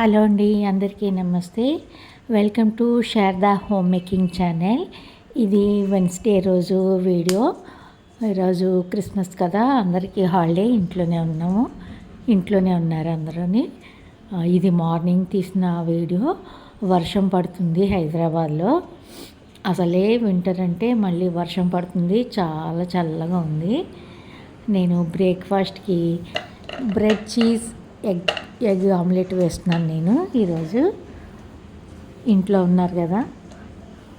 Hello అండి అందరికీ నమస్తే. Welcome to Sharada home making channel ఇది వెన్స్డే రోజు వీడియో ఈరోజు క్రిస్మస్ కదా అందరికీ హాలిడే ఇంట్లోనే ఉన్నాము. ఇంట్లోనే ఉన్నారు అందరూని. ఇది మార్నింగ్ తీసిన వీడియో వర్షం పడుతుంది హైదరాబాద్లో. అసలే వింటర్ అంటే మళ్ళీ వర్షం పడుతుంది చాలా చల్లగా ఉంది. నేను బ్రేక్ఫాస్ట్కి bread cheese egg egg omelette వేస్తున్నాను నేను ఈరోజు. ఇంట్లో ఉన్నారు కదా.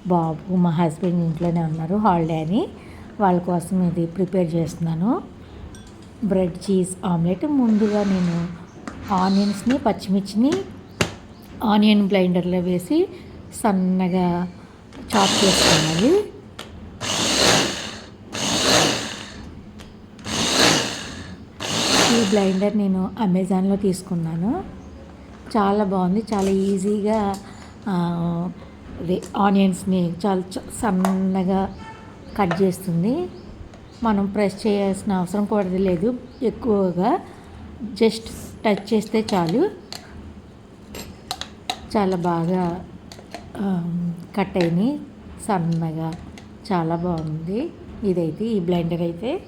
బాబు మా హస్బెండ్ ఇంట్లోనే ఉన్నారు హాలిడే అని. వాళ్ళ కోసం ఇది ప్రిపేర్ చేస్తున్నాను. Bread cheese omelette. ముందుగా నేను ఆనియన్స్ని పచ్చిమిర్చిని ఆనియన్ బ్లైండర్లో వేసి సన్నగా చాప్ చేసుకోవాలి ఈ బ్లైండర్ నేను అమెజాన్లో తీసుకున్నాను. చాలా బాగుంది. చాలా ఈజీగా ఆనియన్స్ని చాలా చ- సన్నగా కట్ చేస్తుంది. మనం ప్రెస్ చేయాల్సిన అవసరం కూడా లేదు. ఎక్కువగా జస్ట్ టచ్ చేస్తే చాలు. చాలా బాగా కట్ అయినాయి. సన్నగా. చాలా బాగుంది. ఇదైతే ఈ బ్లెండర్ అయితే.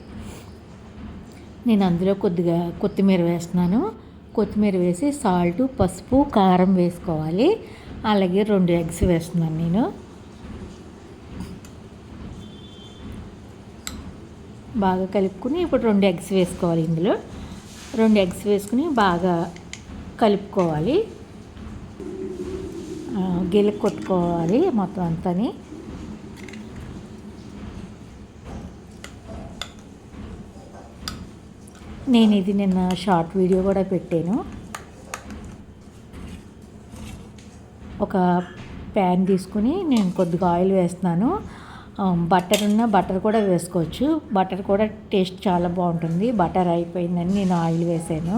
నేను అందులో కొద్దిగా కొత్తిమీర వేస్తున్నాను. కొత్తిమీర వేసి సాల్ట్ పసుపు కారం వేసుకోవాలి. అలాగే రెండు ఎగ్స్ వేస్తున్నాను నేను. బాగా కలుపుకుని ఇప్పుడు రెండు ఎగ్స్ వేసుకోవాలి ఇందులో. రెండు ఎగ్స్ వేసుకుని బాగా కలుపుకోవాలి. ఆ, కొట్టుకోవాలి మొత్తం అంతని. నేను ఇది నిన్న షార్ట్ వీడియో కూడా పెట్టాను. ఒక ప్యాన్ తీసుకుని నేను కొద్దిగా ఆయిల్ వేస్తున్నాను. బటర్ ఉన్న బటర్ కూడా వేసుకోవచ్చు. బటర్ కూడా టేస్ట్ చాలా బాగుంటుంది. బటర్ అయిపోయిందని నేను ఆయిల్ వేసాను.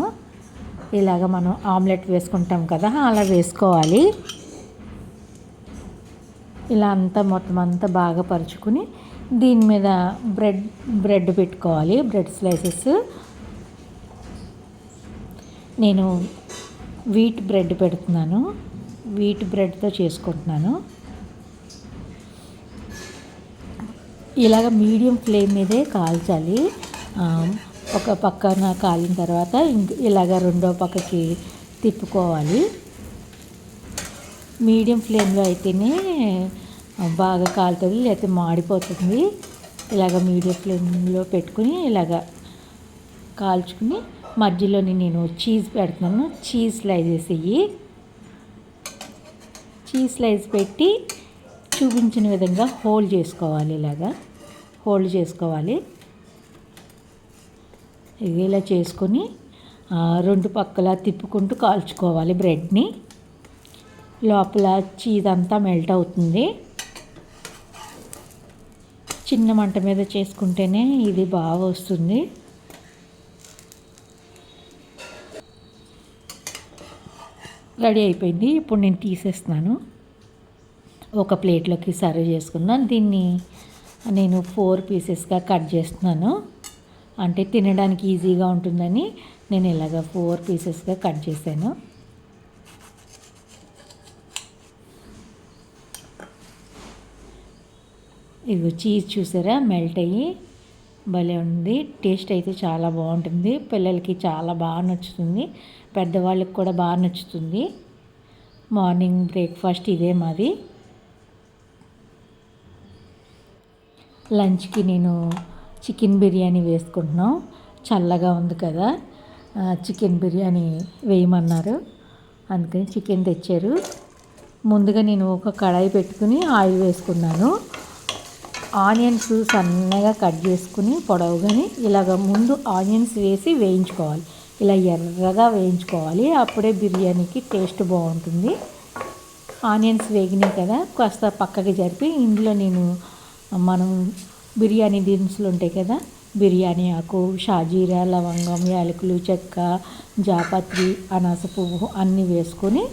ఇలాగ మనం ఆమ్లెట్ వేసుకుంటాం కదా అలా వేసుకోవాలి. ఇలా అంతా మొత్తం అంతా బాగా పరుచుకుని దీని మీద బ్రెడ్ బ్రెడ్ పెట్టుకోవాలి. Bread slices. నేను వీట్ బ్రెడ్ పెడుతున్నాను. వీట్ బ్రెడ్తో చేసుకుంటున్నాను. ఇలాగ మీడియం ఫ్లేమ్ మీదే కాల్చాలి. ఒక పక్కన కాలిన తర్వాత ఇంక ఇలాగ రెండో పక్కకి తిప్పుకోవాలి. మీడియం ఫ్లేమ్లో అయితేనే బాగా కాలుతుంది లేకపోతే మాడిపోతుంది. ఇలాగ మీడియం ఫ్లేమ్లో పెట్టుకుని ఇలాగ కాల్చుకుని మధ్యలోని నేను చీజ్ పెడుతున్నాను. చీజ్ స్లైజెస్ ఇవి చీజ్ స్లైస్ పెట్టి చూపించిన విధంగా హోల్డ్ చేసుకోవాలి ఇలాగా. హోల్డ్ చేసుకోవాలి. ఇది ఇలా చేసుకొని రెండు పక్కల తిప్పుకుంటూ కాల్చుకోవాలి బ్రెడ్ని. లోపల చీజ్ అంతా మెల్ట్ అవుతుంది. చిన్న మంట మీద చేసుకుంటేనే ఇది బాగా వస్తుంది. రెడీ అయిపోయింది. ఇప్పుడు నేను తీసేస్తున్నాను. ఒక ప్లేట్లోకి సర్వ్ చేసుకున్నాను దీన్ని నేను ఫోర్ పీసెస్గా కట్ చేస్తున్నాను. అంటే తినడానికి ఈజీగా ఉంటుందని నేను ఇలాగ ఫోర్ పీసెస్గా కట్ చేశాను. ఇది చీజ్ చూసారా? మెల్ట్ అయ్యి భలే ఉంది. టేస్ట్ అయితే చాలా బాగుంటుంది. పిల్లలకి చాలా బాగా నచ్చుతుంది. పెద్దవాళ్ళకి కూడా బాగా నచ్చుతుంది. మార్నింగ్ బ్రేక్ఫాస్ట్ ఇదే మాది. లంచ్కి నేను చికెన్ బిర్యానీ వేసుకుంటున్నాం. చల్లగా ఉంది కదా. చికెన్ బిర్యానీ వేయమన్నారు. అందుకని చికెన్ తెచ్చారు. ముందుగా నేను ఒక కడాయి పెట్టుకుని ఆయిల్ వేసుకున్నాను. ఆనియన్స్ సన్నగా కట్ చేసుకుని పొడవుగాని ఇలాగ ముందు ఆనియన్స్ వేసి వేయించుకోవాలి. ఇలా ఎర్రగా వేయించుకోవాలి. అప్పుడే బిర్యానీకి టేస్ట్ బాగుంటుంది. ఆనియన్స్ వేగినాయి కదా కాస్త పక్కకి జరిపి ఇందులో నేను మనం బిర్యానీ దినుసులు ఉంటాయి కదా బిర్యానీ ఆకు షాజీరా లవంగం యాలకులు చెక్క జాపత్రి అనాస పువ్వు అన్నీ వేసుకొని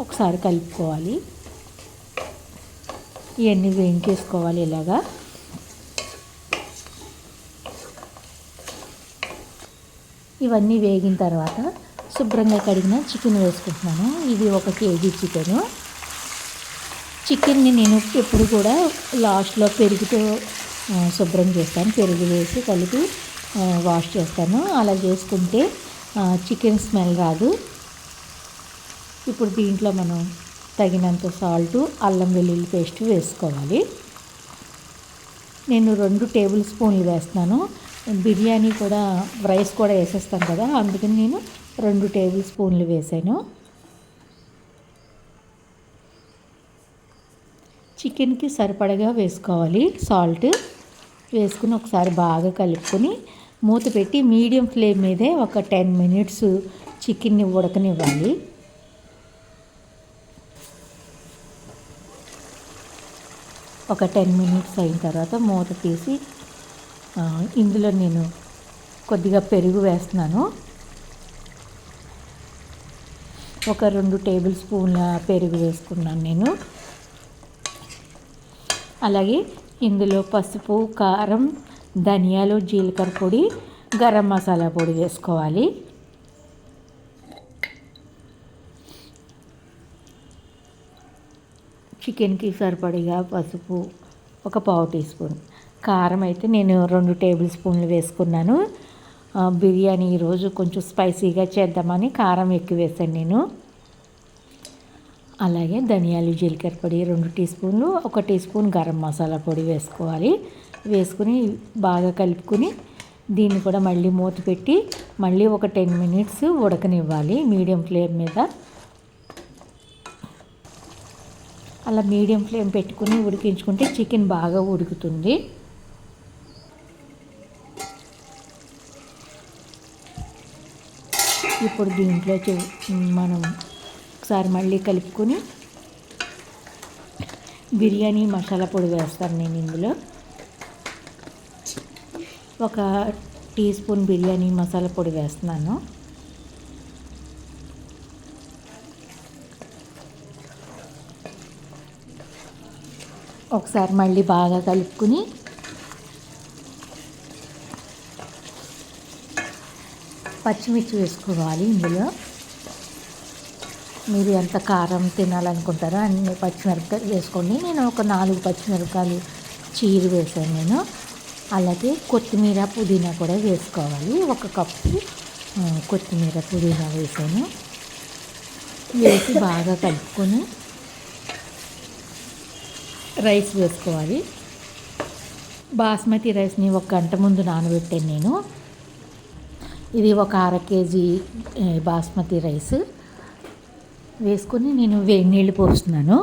ఒకసారి కలుపుకోవాలి. ఇవన్నీ వేయించేసుకోవాలి ఇలాగా. ఇవన్నీ వేగిన తర్వాత శుభ్రంగా కడిగిన చికెన్ వేసుకుంటున్నాను. ఇది ఒక కేజీ చికెను. చికెన్ని నేను ఎప్పుడు కూడా లాస్ట్లో పెరుగుతో శుభ్రం చేస్తాను. పెరుగు వేసి కలిపి వాష్ చేస్తాను. అలా చేసుకుంటే చికెన్ స్మెల్ రాదు. ఇప్పుడు దీంట్లో మనం తగినంత సాల్టు అల్లం వెల్లుల్లి పేస్ట్ వేసుకోవాలి. నేను రెండు టేబుల్ స్పూన్లు వేస్తున్నాను. బిర్యానీ కూడా రైస్ కూడా వేసేస్తాను కదా అందుకని నేను రెండు టేబుల్ స్పూన్లు వేసాను. చికెన్కి సరిపడగా వేసుకోవాలి సాల్ట్ వేసుకుని ఒకసారి బాగా కలుపుకొని మూత పెట్టి మీడియం ఫ్లేమ్ మీదే ఒక టెన్ మినిట్స్ చికెన్ని ఉడకనివ్వాలి. ఒక టెన్ మినిట్స్ అయిన తర్వాత మూత తీసి ఇందులో నేను కొద్దిగా పెరుగు వేస్తున్నాను. ఒక రెండు టేబుల్ స్పూన్ల పెరుగు వేసుకున్నాను నేను. అలాగే ఇందులో పసుపు కారం ధనియాలు జీలకర్ర పొడి గరం మసాలా పొడి వేసుకోవాలి. చికెన్కి సరిపడిగా పసుపు ఒక పావు టీ స్పూన్. కారం అయితే నేను రెండు టేబుల్ స్పూన్లు వేసుకున్నాను. బిర్యానీ ఈరోజు కొంచెం స్పైసీగా చేద్దామని కారం ఎక్కువ వేసాను నేను. అలాగే ధనియాలు జీలకర్ర పొడి రెండు టీ స్పూన్లు ఒక టీ స్పూన్ గరం మసాలా పొడి వేసుకోవాలి. వేసుకుని బాగా కలుపుకుని దీన్ని కూడా మళ్ళీ మూత పెట్టి మళ్ళీ ఒక టెన్ మినిట్స్ ఉడకనివ్వాలి మీడియం ఫ్లేమ్ మీద. అలా మీడియం ఫ్లేమ్ పెట్టుకుని ఉడికించుకుంటే చికెన్ బాగా ఉడుకుతుంది. ఇప్పుడు దీంట్లో మనం ఒకసారి మళ్ళీ కలుపుకొని బిర్యానీ మసాలా పొడి వేస్తాను నేను ఇందులో. ఒక టీ స్పూన్ బిర్యానీ మసాలా పొడి వేస్తున్నాను. ఒకసారి మళ్ళీ బాగా కలుపుకుని పచ్చిమిర్చి వేసుకోవాలి ఇందులో. మీరు ఎంత కారం తినాలనుకుంటారో అన్ని పచ్చిమిరపకాయలు వేసుకోండి. నేను ఒక నాలుగు పచ్చిమిరపకాయలు చీరు వేసాను నేను. అలాగే కొత్తిమీర పుదీనా కూడా వేసుకోవాలి. ఒక కప్పు కొత్తిమీర పుదీనా వేసాను వేసి బాగా కలుపుకొని రైస్ వేసుకోవాలి. బాస్మతి రైస్ని ఒక గంట ముందు నానబెట్టాను నేను. ఇది ఒక అర కేజీ బాస్మతి రైస్. వేసుకొని నేను వేడి నీళ్ళు పోస్తున్నాను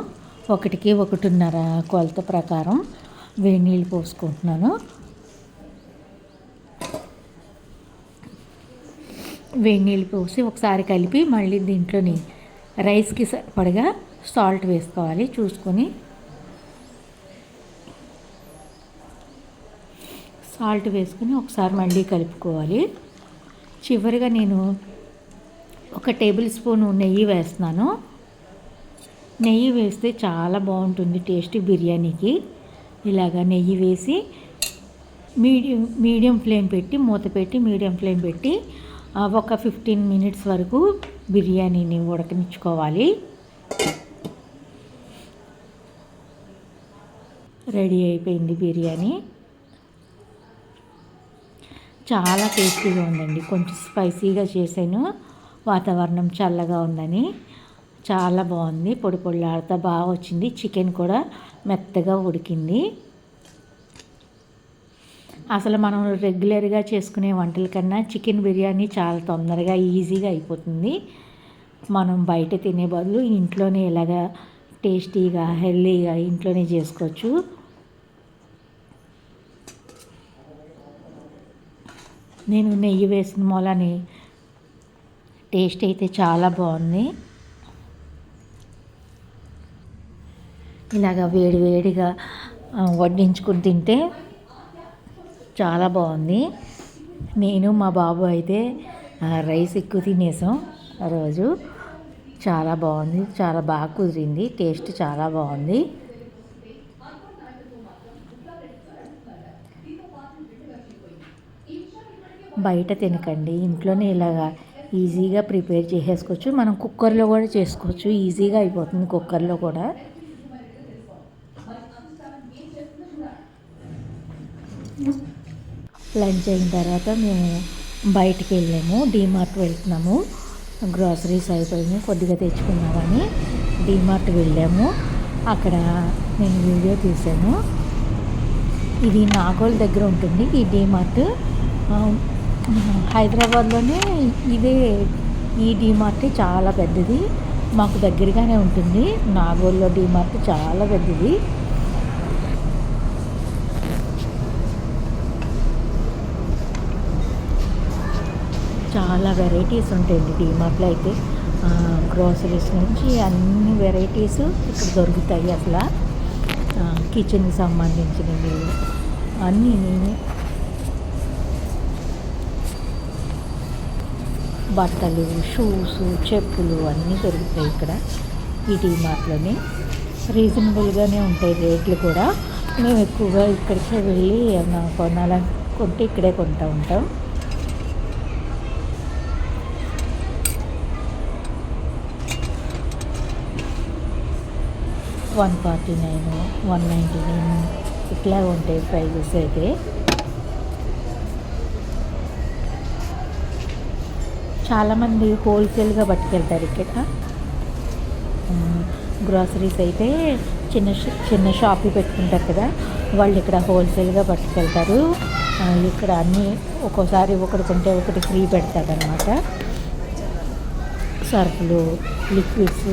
ఒకటికి ఒకటిన్నర కొలత ప్రకారం వేడి నీళ్ళు పోసుకుంటున్నాను వేడి నీళ్ళు పోసి ఒకసారి కలిపి మళ్ళీ దీంట్లోని రైస్కి సరిపడగా సాల్ట్ వేసుకోవాలి. చూసుకొని సాల్ట్ వేసుకొని ఒకసారి మళ్ళీ కలుపుకోవాలి. చివరిగా నేను ఒక టేబుల్ స్పూన్ నెయ్యి వేస్తున్నాను. నెయ్యి వేస్తే చాలా బాగుంటుంది టేస్ట్ బిర్యానీకి. ఇలాగా నెయ్యి వేసి మీడియం మీడియం ఫ్లేమ్ పెట్టి మూత పెట్టి మీడియం ఫ్లేమ్ పెట్టి ఒక ఫిఫ్టీన్ మినిట్స్ వరకు బిర్యానీని ఉడకనిచ్చుకోవాలి. రెడీ అయిపోయింది బిర్యానీ. చాలా టేస్టీగా ఉందండి. కొంచెం స్పైసీగా చేశాను. వాతావరణం చల్లగా ఉందని. చాలా బాగుంది. పొడి పొడిలాడుతా బాగా వచ్చింది. చికెన్ కూడా మెత్తగా ఉడికింది. అసలు మనం రెగ్యులర్గా చేసుకునే వంటల కన్నా చికెన్ బిర్యానీ చాలా తొందరగా ఈజీగా అయిపోతుంది. మనం బయట తినే బదులు ఇంట్లోనే ఇలాగా టేస్టీగా హెల్తీగా ఇంట్లోనే చేసుకోవచ్చు. నేను నెయ్యి వేసిన మూలని టేస్ట్ అయితే చాలా బాగుంది. ఇలాగ వేడి వేడిగా వడ్డించుకుని తింటే చాలా బాగుంది. నేను మా బాబు అయితే రైస్ ఎక్కువ తినేసాం రోజు. చాలా బాగుంది చాలా బాగా కుదిరింది టేస్ట్ చాలా బాగుంది. బయట తినకండి. ఇంట్లోనే ఇలాగా ఈజీగా ప్రిపేర్ చేసేసుకోవచ్చు. మనం కుక్కర్లో కూడా చేసుకోవచ్చు. ఈజీగా అయిపోతుంది కుక్కర్లో కూడా. లంచ్ అయిన తర్వాత మేము బయటికి వెళ్ళాము. డీమార్ట్ వెళ్తున్నాము. గ్రాసరీస్ అయిపోయినాయి. కొద్దిగా తెచ్చుకున్నామని డీమార్ట్ వెళ్ళాము. అక్కడ నేను వీడియో తీశాను. ఇది నాగోల్ దగ్గర ఉంటుంది. ఈ డీమార్ట్ హైదరాబాద్లోనే ఇదే ఈ డీమార్ట్ చాలా పెద్దది. మాకు దగ్గరగానే ఉంటుంది. నాగోల్లో డీమార్ట్ చాలా పెద్దది. చాలా వెరైటీస్ ఉంటాయండి డీమార్ట్లో అయితే. గ్రోసరీస్ నుంచి అన్ని వెరైటీస్ ఇక్కడ దొరుకుతాయి అసలు. కిచెన్కి సంబంధించినవి అన్నీ బట్టలు షూస్ చెప్పులు అన్నీ దొరుకుతాయి ఇక్కడ. ఈ డీమార్ట్లోనే. రీజనబుల్గానే ఉంటాయి రేట్లు కూడా. మేము ఎక్కువగా ఇక్కడికే వెళ్ళి ఏమైనా కొనాలనుకుంటే ఇక్కడే కొంటూ ఉంటాం. One forty nine one ninety nine ఇట్లా ఉంటాయి ప్రైజెస్ అయితే. చాలామంది హోల్సేల్గా పట్టుకెళ్తారు ఇక్కడ. గ్రాసరీస్ అయితే చిన్న ష- చిన్న షాపులు పెట్టుకుంటారు కదా వాళ్ళు ఇక్కడ హోల్సేల్గా పట్టుకెళ్తారు. ఇక్కడ అన్నీ ఒక్కోసారి ఒకటి కొంటే ఒకటి ఫ్రీ పెడతారనమాట సర్ఫులు లిక్విడ్స్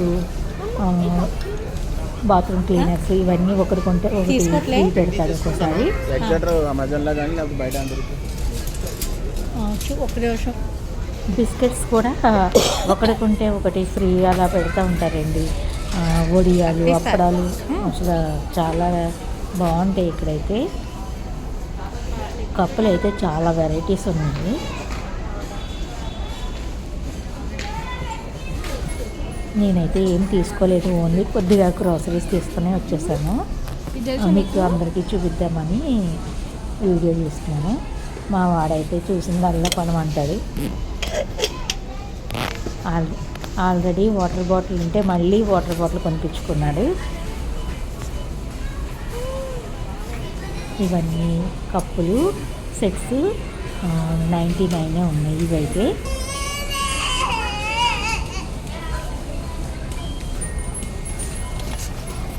బాత్రూమ్ క్లీనర్స్ ఇవన్నీ ఒకటి కొంటే ఒకటి? ఫ్రీ పెడతారు ఒక్కోసారి. ఒక నిమిషం. బిస్కెట్స్ కూడా ఒకటి కొంటే ఒకటి ఫ్రీ అలా పెడతా ఉంటారండి. వడియాలు. అప్పడాలు అసలు చాలా బాగుంటాయి ఇక్కడైతే. కప్పులు అయితే చాలా వెరైటీస్ ఉన్నాయి. నేనైతే ఏం తీసుకోలేదు ఓన్లీ కొద్దిగా గ్రోసరీస్ తీసుకుని వచ్చేసాను. మీకు అందరికీ చూపిద్దామని వీడియో తీస్తున్నాను మా వాడైతే చూసిందల్లా కొనమంటాడు ఆల్ ఆల్రెడీ వాటర్ బాటిల్ ఉంటే మళ్ళీ వాటర్ బాటిల్ కొనిపించుకున్నాడు. ఇవన్నీ కప్పులు సెట్స్ నైంటీ నైనే ఉన్నాయి ఇవైతే.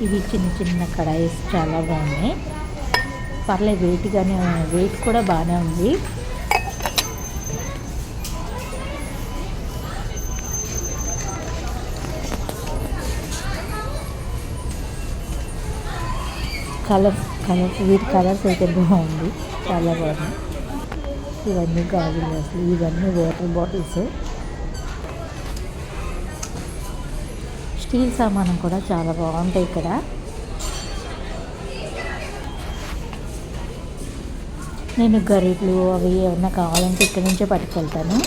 ఇవి చిన్న చిన్న కడాయిస్ చాలా బాగున్నాయి. పర్లేదు వెయిట్గానే వెయిట్ కూడా బాగానే ఉంది. కలర్స్ కలర్స్ వీటి కలర్స్ అయితే బాగుంది. చాలా బాగుంది. ఇవన్నీ గాజులు అసలు ఇవన్నీ వాటర్ బాటిల్స్ స్టీల్ సామానం కూడా చాలా బాగుంటాయి ఇక్కడ. నేను గరిట్లు అవి ఏమన్నా కావాలంటే ఇక్కడి నుంచే పట్టుకెళ్తాను.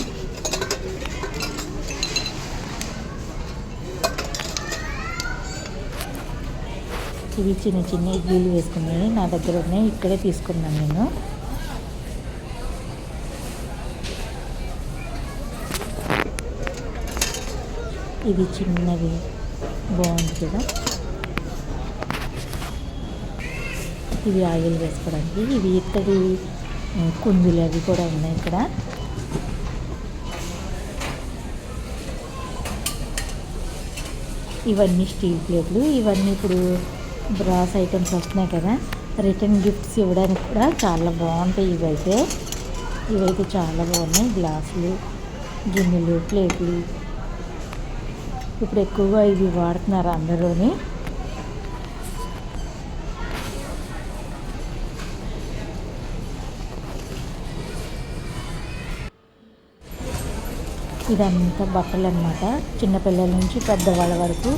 ఇవి చిన్న చిన్న ఇడ్లీలు వేసుకున్నాయి. నా దగ్గర ఉన్నాయి. ఇక్కడే తీసుకున్నాను నేను. ఇవి చిన్నవి. బాగుంది కదా? ఇవి ఆయిల్ వేసుకోవడానికి. ఇవి ఇత్తడి కుందులు అవి కూడా ఉన్నాయి ఇక్కడ. ఇవన్నీ స్టీల్ ప్లేట్లు. ఇవన్నీ ఇప్పుడు బ్రాస్ ఐటమ్స్ వస్తున్నాయి కదా. రిటర్న్ గిఫ్ట్స్ ఇవ్వడానికి కూడా చాలా బాగుంటాయి ఇవైతే. ఇవైతే చాలా బాగున్నాయి. గ్లాసులు గిన్నెలు ప్లేట్లు. ఇప్పుడు ఎక్కువగా ఇవి వాడుతున్నారు అందరూని. ఇదంతా బట్టలు అనమాట చిన్నపిల్లల నుంచి పెద్దవాళ్ళ వరకు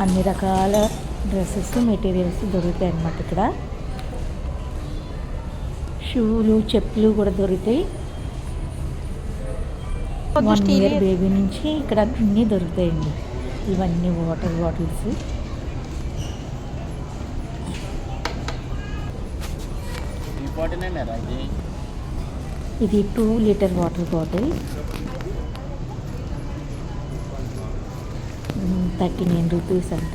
అన్ని రకాల డ్రెస్సెస్ మెటీరియల్స్ దొరుకుతాయి అన్నమాట ఇక్కడ. షూలు చెప్పులు కూడా దొరుకుతాయి. వన్ ఇయర్ బేబీ నుంచి ఇక్కడ అన్నీ దొరుకుతాయండి. ఇవన్నీ వాటర్ బాటిల్స్. ఇది? Two litre water bottle. Thirty nine rupees అంట.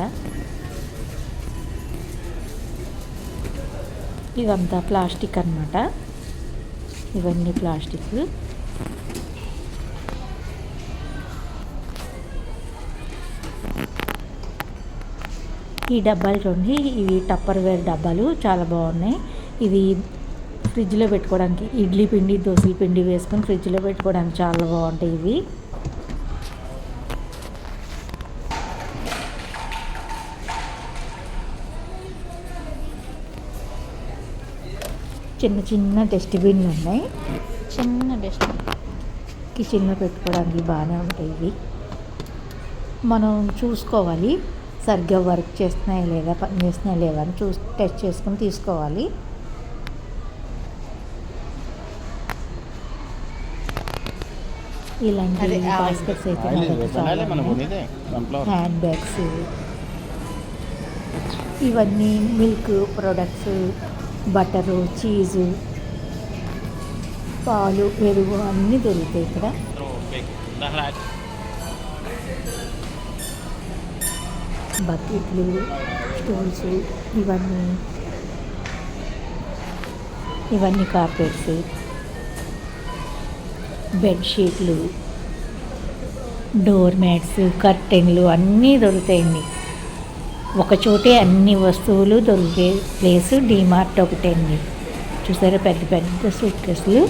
ఇవంతా ప్లాస్టిక్ అన్నమాట. ఇవన్నీ ప్లాస్టిక్. ఈ డబ్బాలు చూడండి ఇవి టప్పర్ వేర్ డబ్బాలు చాలా బాగున్నాయి. ఇవి ఫ్రిడ్జ్లో పెట్టుకోవడానికి ఇడ్లీ పిండి దోశల పిండి వేసుకొని ఫ్రిడ్జ్లో పెట్టుకోవడానికి చాలా బాగుంటాయి ఇవి. చిన్న చిన్న డస్ట్బిన్లు ఉన్నాయి. చిన్న డస్ట్ కిచెన్లో పెట్టుకోవడానికి బాగానే ఉంటాయి ఇవి. మనం చూసుకోవాలి. సరిగ్గా వర్క్ చేస్తున్నాయా లేదా పని చేస్తున్నాయా లేదా అని చూసి టెస్ట్ చేసుకుని తీసుకోవాలి. ఇలాంటి బాస్కెట్స్ అయితే హ్యాండ్ బ్యాగ్స్ ఇవన్నీ మిల్క్ ప్రొడక్ట్స్ బటరు చీజు పాలు పెరుగు అన్నీ దొరుకుతాయి ఇక్కడ. బకెట్లు స్టూల్స్ ఇవన్నీ. ఇవన్నీ కార్పెట్స్ బెడ్షీట్లు డోర్ మ్యాట్స్ కర్టెన్లు అన్నీ దొరుకుతాయండి. ఒకచోటే అన్ని వస్తువులు దొరికే ప్లేస్ డీమార్ట్ ఒకటే అండి చూసారా పెద్ద పెద్ద సూట్ కేసులు